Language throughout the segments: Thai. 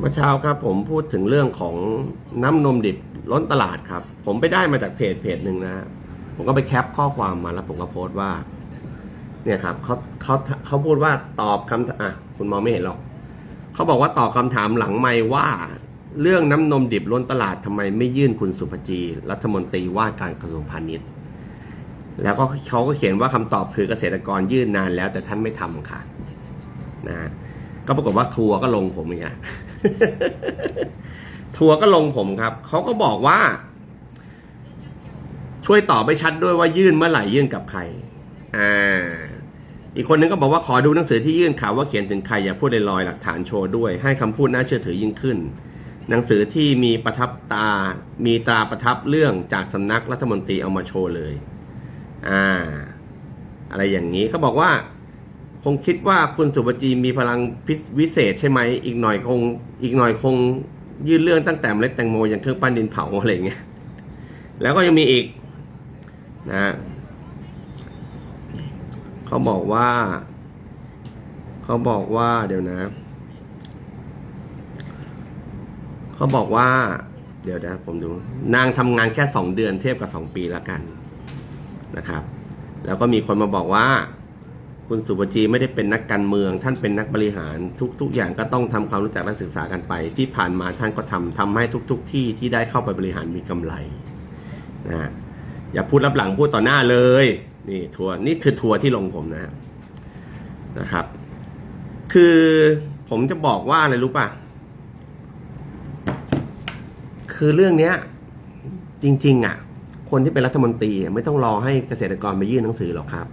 เมื่อเช้าครับผมพูดถึงเรื่องของน้ำนมดิบล้นตลาดครับ ผมไปได้มาจากเพจเพจหนึ่งนะ ผมก็ไปแคปข้อความมาแล้วผมก็โพสต์ว่า เนี่ยครับเขาเขาเขาพูดว่าตอบคำอะคุณมองไม่เห็นหรอกเขาบอกว่าตอบคำถามหลังไม่ว่า เรื่องน้ำนมดิบล้นตลาดทำไมไม่ยื่นคุณสุภจี รัฐมนตรีว่าการกระทรวงพาณิชย์ แล้วก็เขาก็เขียนว่าคำตอบคือเกษตรกรยื่นนานแล้วแต่ท่านไม่ทำค่ะนะ ก็ปรากฏว่าทัวร์ก็ลงผมอย่างเงี้ยทัวร์ก็ลงผมครับ เขาก็บอกว่า ช่วยตอบไปชัดด้วยว่ายื่นเมื่อไหร่ยื่นกับใคร อ่า อีกคนนึงก็บอกว่าขอดูหนังสือที่ยื่นข่าวว่าเขียนถึงใครอย่าพูดลอยๆหลักฐานโชว์ด้วย ให้คำพูดน่าเชื่อถือยิ่งขึ้น หนังสือที่มีประทับตา มีตราประทับเรื่องจากสำนักรัฐมนตรีเอามาโชว์เลย อ่า อะไรอย่างนี้เขาบอกว่า คงคิดว่าคุณสุปจีมีพลังพิวิเศษใช่ไหม อีกหน่อยคง อีกหน่อยคงยื่นเรื่องตั้งแต่เมล็ดแตงโมอย่างเครื่องปั้นดินเผาอะไรเงี้ย แล้วก็ยังมีอีกนะเขาบอกว่า เขาบอกว่าเดี๋ยวนะ เขาบอกว่า เดี๋ยวนะผมดู นางทำงานแค่สองเดือนเทียบกับสองปีแล้วกันนะครับ แล้วก็มีคนมาบอกว่า คุณสุปจีไม่ได้เป็นนักการเมือง ท่านเป็นนักบริหารทุกทุกอย่างก็ต้องทำความรู้จักและศึกษากันไป ที่ผ่านมาท่านก็ทำทำให้ทุกๆที่ที่ได้เข้าไปบริหารมีกำไรนะฮะอย่าพูดรับหลังพูดต่อหน้าเลยนี่ทัวร์นี่คือทัวร์ที่ลงผมนะนะครับ คือผมจะบอกว่าอะไรรู้ป่ะ คือเรื่องเนี้ย จริง ๆ อะ คนที่เป็นรัฐมนตรีไม่ต้องรอให้เกษตรกรมายื่นหนังสือหรอกครับ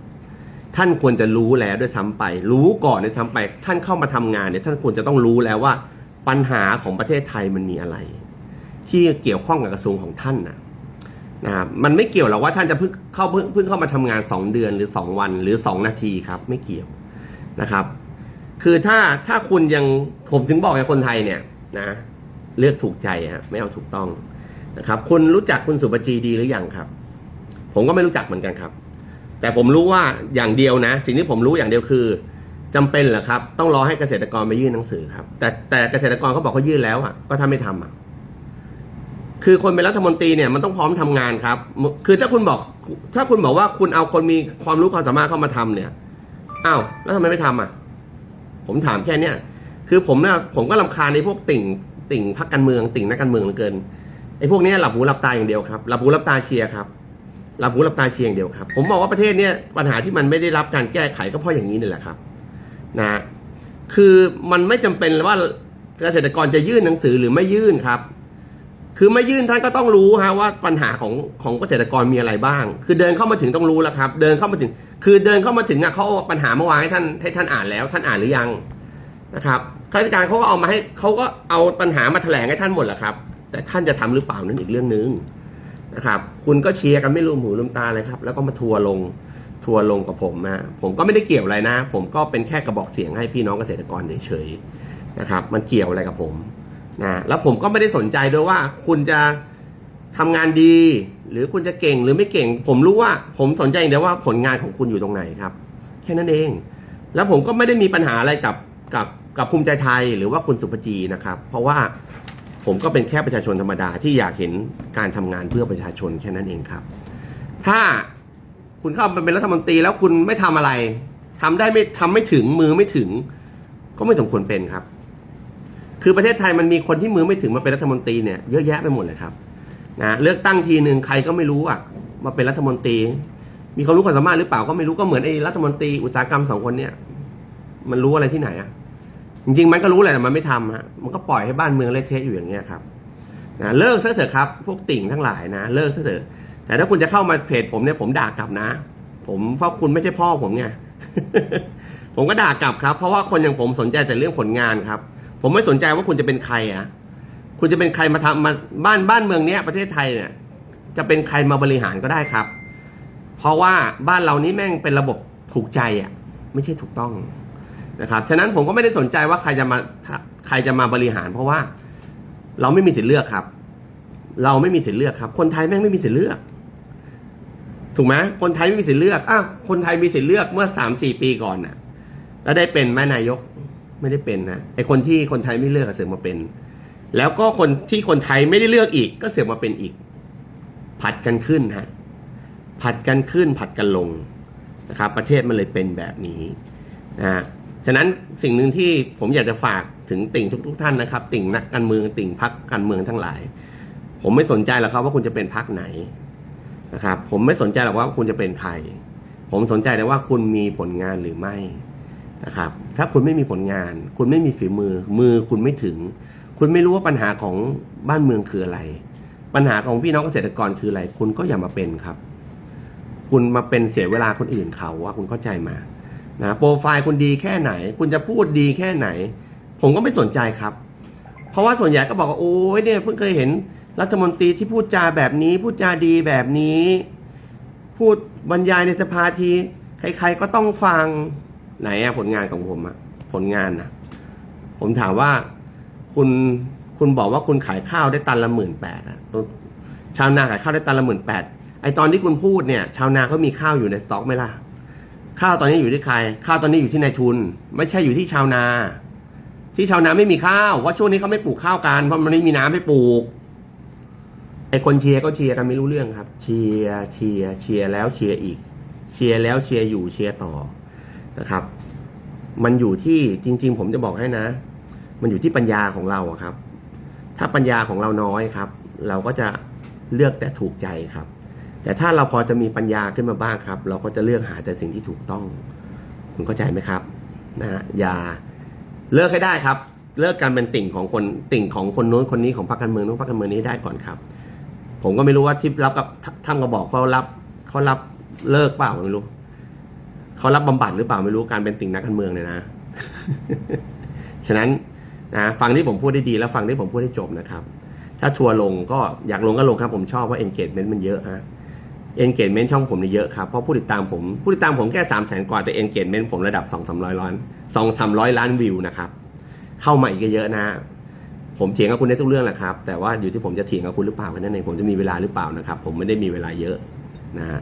ท่านควรจะรู้แล้วด้วยซ้ำไป รู้ก่อนด้วยซ้ำไป ท่านเข้ามาทำงานเนี่ยท่านควรจะต้องรู้แล้วว่า ปัญหาของประเทศไทยมันมีอะไร ที่เกี่ยวข้องกับกระทรวงของท่านนะนะครับมันไม่เกี่ยวหรอกว่าท่านจะเพิ่งเข้าเพิ่งเพิ่งเข้ามาทำงาน 2 เดือนหรือ 2 วันหรือ 2 นาทีครับ ไม่เกี่ยวนะครับ คือถ้าถ้าคุณยังผมถึงบอกไงคนไทยเนี่ยนะเลือกถูกใจอะไม่เอาถูกต้องนะครับคุณรู้จักคุณสุปจีดีหรือยังครับ ผมก็ไม่รู้จักเหมือนกันครับ แต่ผมรู้ว่าอย่างเดียวนะ สิ่งที่ผมรู้อย่างเดียวคือจำเป็นเหรอครับ ต้องรอให้เกษตรกรไปยื่นหนังสือครับ แต่แต่เกษตรกรเขาบอกเขายื่นแล้วอะก็ถ้าไม่ทำอะคือคนเป็นรัฐมนตรีเนี่ยมันต้องพร้อมทำงานครับ คือถ้าคุณบอก ถ้าคุณบอกว่าคุณเอาคนมีความรู้ความสามารถเข้ามาทำเนี่ยอ้าวแล้วทำไมไม่ทำอะ ผมถามแค่เนี้ยคือผมเนี่ยผมก็ลำคาญในพวกติ่งติ่งพักการเมือง ติ่งนักการเมืองเหลือเกินไอ้พวกนี้หลับหูหลับตาอย่างเดียวครับหลับหูหลับตาเชียร์ครับ หลับหูหลับตาเชียงเดียวครับ ผมบอกว่าประเทศเนี้ยปัญหาที่มันไม่ได้รับการแก้ไขก็เพราะอย่างนี้นี่แหละครับนะคือมันไม่จำเป็นว่าเกษตรกรจะยื่นหนังสือหรือไม่ยื่นครับ คือไม่ยื่นท่านก็ต้องรู้ฮะว่าปัญหาของของเกษตรกรมีอะไรบ้าง คือเดินเข้ามาถึงต้องรู้แล้วครับ เดินเข้ามาถึง คือเดินเข้ามาถึงอะเขาเอาปัญหาเมาวางให้ท่านให้ท่านอ่านแล้ว ท่านอ่านหรือยังนะครับข้าราชการเขาก็เอามาให้เขาก็เอาปัญหามาแถลงให้ท่านหมดแหละครับ แต่ท่านจะทำหรือเปล่านั่นอีกเรื่องหนึ่ง นะครับคุณก็เชียร์กันไม่ลืมหูลืมตาเลยครับ แล้วก็มาทัวร์ลงทัวร์ลงกับผมนะผมก็ไม่ได้เกี่ยวอะไรนะ ผมก็เป็นแค่กระบอกเสียงให้พี่น้องเกษตรกรเฉยๆนะครับ มันเกี่ยวอะไรกับผมนะแล้วผมก็ไม่ได้สนใจด้วยว่าคุณจะทำงานดี หรือคุณจะเก่งหรือไม่เก่ง ผมรู้ว่าผมสนใจอย่างเดียวว่าผลงานของคุณอยู่ตรงไหนครับ แค่นั้นเอง แล้วผมก็ไม่ได้มีปัญหาอะไรกับกับกับภูมิใจไทยหรือว่าคุณสุภจีนะครับ เพราะว่า ผมก็เป็นแค่ประชาชนธรรมดาที่อยากเห็นการทำงานเพื่อประชาชนแค่นั้นเองครับ ถ้าคุณเข้ามาเป็นรัฐมนตรีแล้วคุณไม่ทำอะไรทำได้ไม่ทำไม่ถึงมือไม่ถึง ก็ไม่สมควรเป็นครับ คือประเทศไทยมันมีคนที่มือไม่ถึงมาเป็นรัฐมนตรีเนี่ยเยอะแยะไปหมดเลยครับนะเลือกตั้งทีหนึ่งใครก็ไม่รู้อะมาเป็นรัฐมนตรี มีความรู้ความสามารถหรือเปล่าก็ไม่รู้ก็เหมือนไอ้รัฐมนตรีอุตสาหกรรมสองคนเนี่ยมันรู้อะไรที่ไหนอะ จริงๆมันก็รู้แหละแต่มันไม่ทำฮะมันก็ปล่อยให้บ้านเมืองเละเทะอยู่อย่างเงี้ยครับนะเลิกซะเถอะครับ พวกติ่งทั้งหลายนะ เลิกซะเถอะ แต่ถ้าคุณจะเข้ามาเพจผมเนี่ยผมด่ากลับนะ ผมเพราะคุณไม่ใช่พ่อผมไง ผมก็ด่ากลับครับ เพราะว่าคนอย่างผมสนใจแต่เรื่องผลงานครับ ผมไม่สนใจว่าคุณจะเป็นใครอะคุณจะเป็นใครมาทำมาบ้านบ้านเมืองเนี้ยประเทศไทยเนี่ย จะเป็นใครมาบริหารก็ได้ครับ เพราะว่าบ้านเรานี้แม่งเป็นระบบถูกใจอะไม่ใช่ถูกต้อง นะครับฉะนั้นผมก็ไม่ได้สนใจว่าใครจะมาใครจะมาบริหาร เพราะว่าเราไม่มีสิทธิ์เลือกครับ เราไม่มีสิทธิ์เลือกครับ คนไทยแม่งไม่มีสิทธิ์เลือก ถูกไหมคนไทยไม่มีสิทธิ์เลือกอ้าวคนไทยมีสิทธิ์เลือกเมื่อสามสี่ปีก่อนน่ะ แล้วได้เป็นแม่นายกไม่ได้เป็นนะไอคนที่คนไทยไม่เลือกอะเสือกมาเป็น แล้วก็คนที่คนไทยไม่ได้เลือกอีก ก็เสือกมาเป็นอีก ผัดกันขึ้นฮะผัดกันขึ้นผัดกันลงนะครับ ประเทศมันเลยเป็นแบบนี้นะ ฉะนั้นสิ่งหนึ่งที่ผมอยากจะฝากถึงติ่งทุก ๆ ท่านนะครับ ติ่งนักการเมืองติ่งพักการเมืองทั้งหลาย ผมไม่สนใจหรอกครับว่าคุณจะเป็นพักไหนนะครับผมไม่สนใจหรอกว่าคุณจะเป็นใคร ผมสนใจแต่ว่าคุณมีผลงานหรือไม่นะครับถ้าคุณไม่มีผลงาน คุณไม่มีฝีมือ มือคุณไม่ถึง คุณไม่รู้ว่าปัญหาของบ้านเมืองคืออะไร ปัญหาของพี่น้องเกษตรกรคืออะไร คุณก็อย่ามาเป็นครับ คุณมาเป็นเสียเวลาคนอื่นเขาว่าคุณเข้าใจมา นะโปรไฟล์คุณดีแค่ไหน คุณจะพูดดีแค่ไหน ผมก็ไม่สนใจครับ เพราะว่าส่วนใหญ่ก็บอกว่าโอ้ยเนี่ยเพิ่งเคยเห็นรัฐมนตรีที่พูดจาแบบนี้ พูดจาดีแบบนี้ พูดบรรยายในสภาที ใครๆก็ต้องฟังไหนอะผลงานของผมอะผลงานนะผมถามว่าคุณคุณบอกว่าคุณขายข้าวได้ตันละหมื่นแปดอะชาวนาขายข้าวได้ตันละหมื่นแปดไอตอนที่คุณพูดเนี่ย ชาวนาเขามีข้าวอยู่ในสต็อกไหมล่ะ ข้าวตอนนี้อยู่ที่ใคร ข้าวตอนนี้อยู่ที่นายทุน ไม่ใช่อยู่ที่ชาวนา ที่ชาวนาไม่มีข้าวเพราะช่วงนี้เขาไม่ปลูกข้าวกันเพราะมันไม่มีน้ำให้ปลูกไอคนเชียร์ก็เชียร์กันไม่รู้เรื่องครับ เชียร์เชียร์เชียร์แล้วเชียร์อีก เชียร์แล้วเชียร์อยู่เชียร์ต่อนะครับ มันอยู่ที่จริง ๆ ผมจะบอกให้นะ มันอยู่ที่ปัญญาของเราครับ ถ้าปัญญาของเราน้อยครับ เราก็จะเลือกแต่ถูกใจครับ แต่ถ้าเราพอจะมีปัญญาขึ้นมาบ้างครับ เราก็จะเลือกหาแต่สิ่งที่ถูกต้อง คุณเข้าใจไหมครับนะฮะอย่าเลิกให้ได้ครับ เลิกการเป็นติ่งของคนติ่งของคนโน้นคนนี้ของพรรคการเมืองนู้นพรรคการเมืองนี้ได้ก่อนครับ ผมก็ไม่รู้ว่าที่รับกับท่านก็บอกเขารับเขารับเลิกเปล่าไม่รู้เขารับบำบัดหรือเปล่าไม่รู้การเป็นติ่งนักการเมืองเนี่ยนะ ฉะนั้นนะฟังที่ผมพูดได้ดีแล้วฟังที่ผมพูดได้จบนะครับ ถ้าทัวร์ลงก็อยากลงก็ลงครับ ผมชอบว่า engagement มันเยอะฮะ engagement ช่องผมเนี่ยเยอะครับ เพราะผู้ติดตามผมผู้ติดตามผมแค่สามแสนกว่าแต่ engagement ผมระดับสองสามร้อยล้านสองสามร้อยล้านวิวนะครับเข้ามาอีกเยอะนะ ผมเถียงกับคุณได้ทุกเรื่องแหละครับ แต่ว่าอยู่ที่ผมจะเถียงกับคุณหรือเปล่าแค่นั้นเองผมจะมีเวลาหรือเปล่านะครับ ผมไม่ได้มีเวลาเยอะนะฮะ